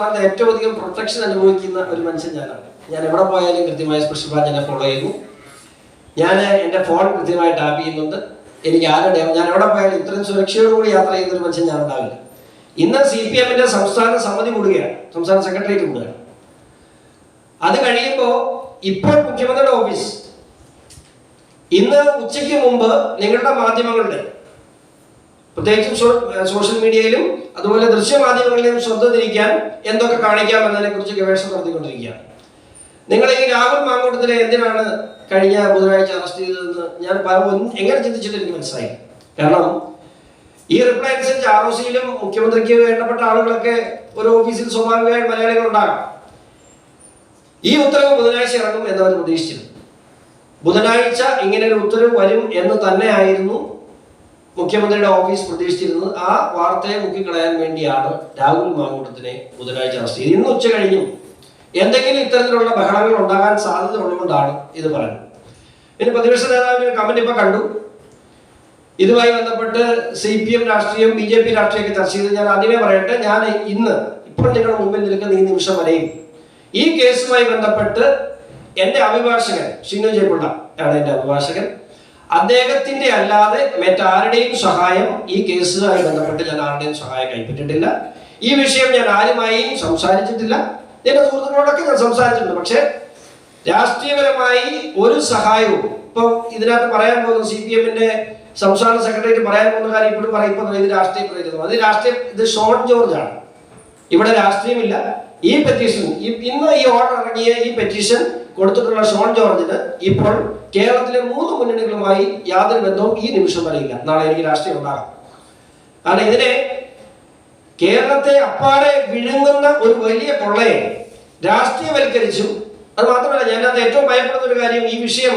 സംസ്ഥാനത്ത് ഏറ്റവും അധികം പ്രൊട്ടക്ഷൻ അനുഭവിക്കുന്ന ഒരു മനുഷ്യൻ ഞാനാണ്. ഞാൻ എവിടെ പോയാലും കൃത്യമായി സ്പെഷ്യൽ എന്നെ ഫോളോ ചെയ്യുന്നു. ഞാൻ എന്റെ ഫോൺ കൃത്യമായി ടാപ്പ് ചെയ്യുന്നുണ്ട്. എനിക്ക് ആരുടെ ഞാൻ എവിടെ പോയാലും ഇത്രയും സുരക്ഷയോടുകൂടി യാത്ര ചെയ്യുന്ന ഒരു മനുഷ്യൻ ഞാൻ ഉണ്ടാവില്ല. ഇന്ന് സി പി എമ്മിന്റെ സംസ്ഥാന സമിതി കൂടുകയാണ്. സംസ്ഥാന സെക്രട്ടേറിയറ്റ് കൂടുകയാണ്. അത് കഴിയുമ്പോൾ ഇപ്പോൾ മുഖ്യമന്ത്രിയുടെ ഓഫീസ് ഇന്ന് ഉച്ചയ്ക്ക് മുമ്പ് നിങ്ങളുടെ മാധ്യമങ്ങളുടെ പ്രത്യേകിച്ചും സോഷ്യൽ മീഡിയയിലും അതുപോലെ ദൃശ്യമാധ്യമങ്ങളിലും ശ്രദ്ധ തിരിക്കാൻ എന്തൊക്കെ കാണിക്കാം എന്നതിനെ കുറിച്ച് ഗവേഷണം നടത്തിക്കൊണ്ടിരിക്കുകയാണ്. നിങ്ങൾ ഈ രാഹുൽ മാങ്കോട്ടത്തിലെ എന്തിനാണ് കഴിഞ്ഞ ബുധനാഴ്ച അറസ്റ്റ് ചെയ്തതെന്ന് ഞാൻ എങ്ങനെ ചിന്തിച്ചിട്ട് എനിക്ക് മനസ്സിലായി. കാരണം ഈ റിപ്ലൈ അനുസരിച്ച് ആർ ഒ സിയിലും മുഖ്യമന്ത്രിക്ക് വേണ്ടപ്പെട്ട ആളുകളൊക്കെ ഒരു ഓഫീസിൽ സ്വാഭാവികമായി മലയാളികൾ ഉണ്ടാകാം ഈ ഉത്തരവ് ബുധനാഴ്ച ഇറങ്ങും എന്നവർ പ്രതീക്ഷിച്ചിരുന്നു. ബുധനാഴ്ച ഇങ്ങനെ ഒരു ഉത്തരവ് വരും എന്ന് തന്നെയായിരുന്നു മുഖ്യമന്ത്രിയുടെ ഓഫീസ് പ്രതീക്ഷിച്ചിരുന്നത് ആ വാർത്തയെ മുക്കിക്കളയാൻ വേണ്ടിയാണ് രാഹുൽ മാങ്കൂട്ടത്തിനെ ബുധനാഴ്ച അറസ്റ്റ് ചെയ്തത്. ഇന്ന് ഉച്ച കഴിഞ്ഞു. എന്തെങ്കിലും ഇത്തരത്തിലുള്ള ബഹളങ്ങൾ ഉണ്ടാകാൻ സാധ്യത ഉള്ളതുകൊണ്ടാണ് ഇത് പറയുന്നത്. പിന്നെ പ്രതിപക്ഷ നേതാവിന്റെ ഒരു കമന്റ് ഇപ്പൊ കണ്ടു. ഇതുമായി ബന്ധപ്പെട്ട് സി പി എം രാഷ്ട്രീയം ബി ജെ പി രാഷ്ട്രീയമൊക്കെ ചർച്ച ചെയ്ത് ഞാൻ ആദ്യമേ പറയട്ടെ. ഞാൻ ഇന്ന് ഇപ്പോൾ നിങ്ങളുടെ മുമ്പിൽ നിൽക്കുന്ന ഈ നിമിഷം വരെയും ഈ കേസുമായി ബന്ധപ്പെട്ട് എന്റെ അഭിഭാഷകൻ ഷിനു ജയപിള്ള ആണ് എന്റെ അഭിഭാഷകൻ. അദ്ദേഹത്തിന്റെ അല്ലാതെ മറ്റാരുടെയും സഹായം ഈ കേസുമായി ബന്ധപ്പെട്ട് ഞാൻ ആരുടെയും സഹായം കൈപ്പറ്റിട്ടില്ല. ഈ വിഷയം ഞാൻ ആരുമായും സംസാരിച്ചിട്ടില്ല. എന്റെ സുഹൃത്തുക്കളോടൊക്കെ ഞാൻ സംസാരിച്ചിട്ടുണ്ട്. പക്ഷേ രാഷ്ട്രീയപരമായി ഒരു സഹായവും ഇപ്പൊ ഇതിനകത്ത് പറയാൻ പോകുന്ന സി പി എമ്മിന്റെ സംസ്ഥാന സെക്രട്ടറി പറയാൻ പോകുന്ന കാര്യം ഇപ്പോഴും പറയുമ്പോൾ ഇത് രാഷ്ട്രീയ പ്രേരിതം അത് രാഷ്ട്രീയം ഇത് ഷോൺ ജോർജ് ആണ് ഇവിടെ രാഷ്ട്രീയമില്ല. ഈ പെറ്റീഷൻ ഇന്ന് ഈ ഓർഡർ ഇറങ്ങിയ ഈ പെറ്റീഷൻ കൊടുത്തിട്ടുള്ള ഷോൺ ജോർജിന് ഇപ്പോൾ കേരളത്തിലെ മൂന്ന് മുന്നണികളുമായി യാതൊരു ബന്ധവും ഈ നിമിഷം അറിയില്ല നാളെ എനിക്ക് രാഷ്ട്രീയം ഉണ്ടാകാം. കാരണം ഇതിനെ കേരളത്തെ അപ്പാടെ വിഴുങ്ങുന്ന ഒരു വലിയ കൊള്ളയെ രാഷ്ട്രീയവൽക്കരിച്ചു അത് മാത്രമല്ല ഞാനത് ഏറ്റവും ഭയപ്പെടുന്ന ഒരു കാര്യം ഈ വിഷയം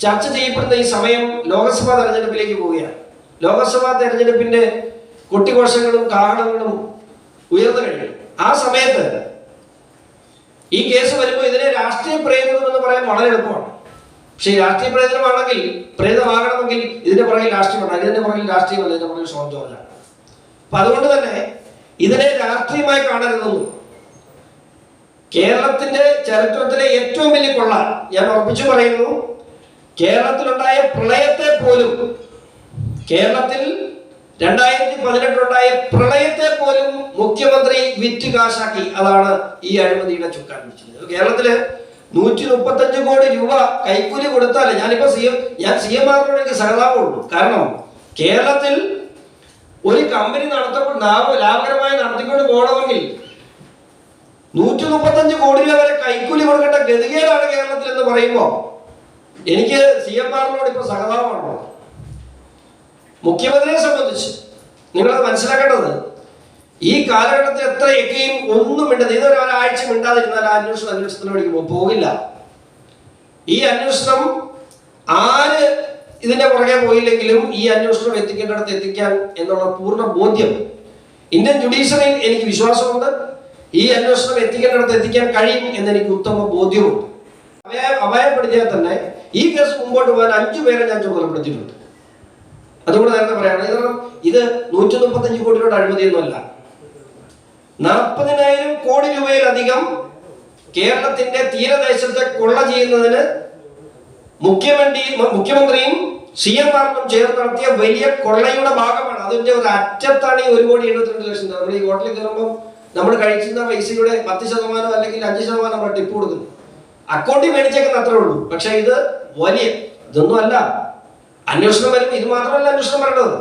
ചർച്ച ചെയ്യപ്പെടുന്ന ഈ സമയം ലോക്സഭാ തെരഞ്ഞെടുപ്പിലേക്ക് പോവുകയാണ്. ലോക്സഭാ തെരഞ്ഞെടുപ്പിന്റെ കൊട്ടിഘോഷങ്ങളും കാരണങ്ങളും ഉയർന്നു കഴിഞ്ഞു. ആ സമയത്ത് ഈ കേസ് വരുമ്പോൾ ഇതിനെ രാഷ്ട്രീയ പ്രേരിതം എന്ന് പറയാൻ വളരെ എളുപ്പമാണ്. പക്ഷേ രാഷ്ട്രീയ പ്രേരിതമാണെങ്കിൽ പ്രേരിതമാകണമെങ്കിൽ ഇതിന്റെ പുറകിൽ രാഷ്ട്രീയമാണ് ഇതിന്റെ പുറകിൽ രാഷ്ട്രീയമല്ല ഇതിന്റെ പുറകിൽ സ്വാതന്ത്ര്യമല്ല അപ്പൊ അതുകൊണ്ട് തന്നെ ഇതിനെ രാഷ്ട്രീയമായി കാണരുതെന്നും കേരളത്തിന്റെ ചരിത്രത്തിലെ ഏറ്റവും വലിയ കൊള്ള ഞാൻ ഉറപ്പിച്ചു പറയുന്നു കേരളത്തിലുണ്ടായ പ്രളയത്തെ പോലും കേരളത്തിൽ രണ്ടായിരത്തി പതിനെട്ടുണ്ടായ പ്രളയത്തെ പോലും മുഖ്യമന്ത്രി വിറ്റ് കാശാക്കി. അതാണ് ഈ അഴിമതിയുടെ ചുക്കാൻ പിടിച്ചത്. കേരളത്തിൽ നൂറ്റി മുപ്പത്തഞ്ച് കോടി രൂപ കൈക്കൂലി കൊടുത്താലേ ഞാനിപ്പോ സി എം ഞാൻ സി എം ആറിനോട് എനിക്ക് സഹതാപമുള്ളൂ. കാരണം കേരളത്തിൽ ഒരു കമ്പനി നടത്തപ്പോൾ ലാഭ ലാഭകരമായി നടത്തിക്കൊണ്ട് പോകണമെങ്കിൽ നൂറ്റി മുപ്പത്തഞ്ച് കോടി രൂപ വരെ കൈക്കൂലി കൊടുക്കേണ്ട ഗതികേടാണ് കേരളത്തിൽ എന്ന് പറയുമ്പോൾ എനിക്ക് സി എം ആറിനോട് ഇപ്പൊ സഹതാപമാണോ മുഖ്യമന്ത്രിയെ സംബന്ധിച്ച് നിങ്ങളത് മനസ്സിലാക്കേണ്ടത് ഈ കാലഘട്ടത്തിൽ എത്രയൊക്കെയും ഒന്നും മിണ്ടത് ഇതൊരു ഒരാഴ്ച മിണ്ടാതിരുന്നാൽ ആ അന്വേഷണം അന്വേഷണത്തിന് പോകില്ല. ഈ അന്വേഷണം ആര് ഇതിന്റെ പുറകെ പോയില്ലെങ്കിലും ഈ അന്വേഷണം എത്തിക്കേണ്ടിടത്ത് എത്തിക്കാൻ എന്നുള്ള പൂർണ ബോധ്യം ഇന്ത്യൻ ജുഡീഷ്യറിയിൽ എനിക്ക് വിശ്വാസമുണ്ട്. ഈ അന്വേഷണം എത്തിക്കേണ്ടിടത്ത് എത്തിക്കാൻ കഴിയും എന്ന് എനിക്ക് ഉത്തമ ബോധ്യമുണ്ട്. അഭയ അഭയപ്പെടുത്തിയാൽ തന്നെ ഈ കേസ് മുമ്പോട്ട് പോകാൻ അഞ്ചു പേരെ ഞാൻ ചുമതലപ്പെടുത്തിയിട്ടുണ്ട്. അതുകൊണ്ട് നേരത്തെ പറയാണ് കാരണം ഇത് നൂറ്റി മുപ്പത്തഞ്ച് കോടി രൂപയുടെ അഴിമതിയൊന്നുമല്ല. നാൽപ്പതിനായിരം കോടി രൂപയിലധികം കേരളത്തിന്റെ തീരദേശത്തെ കൊള്ള ചെയ്യുന്നതിന് മുഖ്യമന്ത്രി മുഖ്യമന്ത്രിയും സി എം ആറിനും ചേർന്ന് നടത്തിയ വലിയ കൊള്ളയുടെ ഭാഗമാണ്. അതിന്റെ ഒരു അറ്റത്താണ് ഈ ഒരു കോടി എഴുപത്തിരണ്ട് ലക്ഷം. നമ്മൾ ഈ ഹോട്ടലിൽ കയറുമ്പോൾ നമ്മൾ കഴിക്കുന്ന പൈസയുടെ പത്ത് ശതമാനം അല്ലെങ്കിൽ അഞ്ച് ശതമാനം നമ്മൾ ടിപ്പ് കൊടുക്കുന്നു. അക്കൗണ്ടിൽ മേടിച്ചേക്കുന്ന അത്രേ ഉള്ളൂ. പക്ഷെ ഇത് വലിയ ഇതൊന്നും അല്ല. അന്വേഷണം വരുമ്പോൾ ഇത് മാത്രമല്ല അന്വേഷണം വരേണ്ടത്.